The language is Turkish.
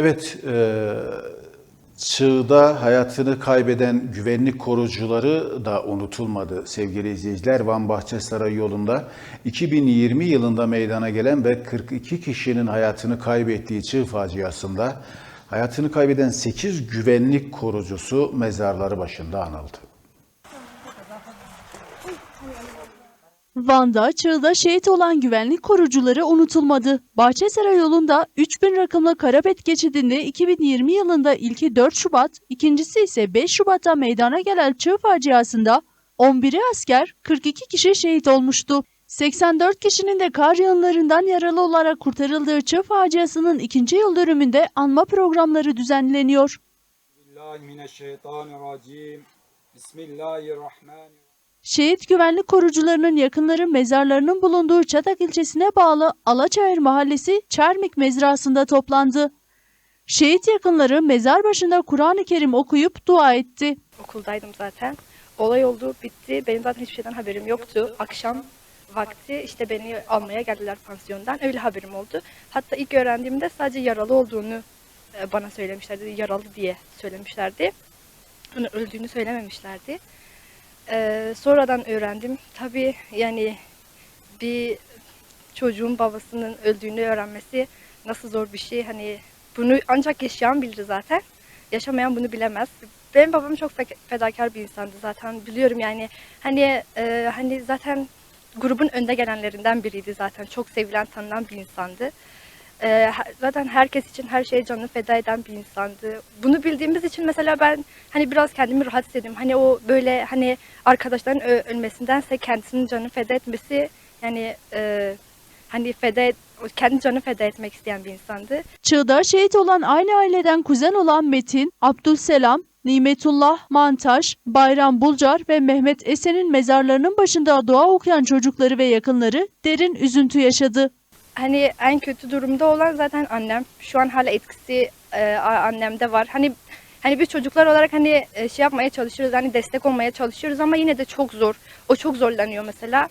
Evet, e, çığda hayatını kaybeden güvenlik korucuları da unutulmadı sevgili izleyiciler. Van Bahçesaray yolunda 2020 yılında meydana gelen ve 42 kişinin hayatını kaybettiği çığ faciasında hayatını kaybeden 8 güvenlik korucusu mezarları başında anıldı. Van'da çığda şehit olan güvenlik korucuları unutulmadı. Bahçesaray yolunda 3000 rakımlı Karabet geçidinde 2020 yılında ilki 4 Şubat, ikincisi ise 5 Şubat'ta meydana gelen çığ faciasında 11'i asker, 42 kişi şehit olmuştu. 84 kişinin de kar yağınlarından yaralı olarak kurtarıldığı çığ faciasının ikinci yıl dönümünde anma programları düzenleniyor. Bismillahirrahmanirrahim. Şehit güvenlik korucularının yakınları mezarlarının bulunduğu Çatak ilçesine bağlı Alaçayır Mahallesi Çermik mezrasında toplandı. Şehit yakınları mezar başında Kur'an-ı Kerim okuyup dua etti. okuldaydım zaten. Olay oldu, bitti. Benim zaten hiçbir şeyden haberim yoktu. Akşam vakti işte beni almaya geldiler pansiyondan. Öyle haberim oldu. Hatta ilk öğrendiğimde sadece yaralı olduğunu e, bana söylemişlerdi. Yaralı diye söylemişlerdi. Onun öldüğünü söylememişlerdi. Ee, sonradan öğrendim. Tabii yani bir çocuğun babasının öldüğünü öğrenmesi nasıl zor bir şey. Hani bunu ancak yaşayan bilir zaten. Yaşamayan bunu bilemez. Benim babam çok fe- fedakar bir insandı zaten biliyorum yani hani e, hani zaten grubun önde gelenlerinden biriydi zaten çok sevilen tanınan bir insandı. E, zaten herkes için her şeye canını feda eden bir insandı. Bunu bildiğimiz için mesela ben hani biraz kendimi rahat hissediyorum. Hani o böyle hani arkadaşların ölmesindense kendisinin canını feda etmesi yani e, hani feda et, kendi canını feda etmek isteyen bir insandı. Çığda şehit olan aynı aileden kuzen olan Metin, Abdülselam, Nimetullah, Mantaş, Bayram Bulcar ve Mehmet Esen'in mezarlarının başında dua okuyan çocukları ve yakınları derin üzüntü yaşadı. Hani en kötü durumda olan zaten annem. Şu an hala etkisi e, annemde var. Hani hani biz çocuklar olarak hani e, şey yapmaya çalışıyoruz. Hani destek olmaya çalışıyoruz ama yine de çok zor. O çok zorlanıyor mesela.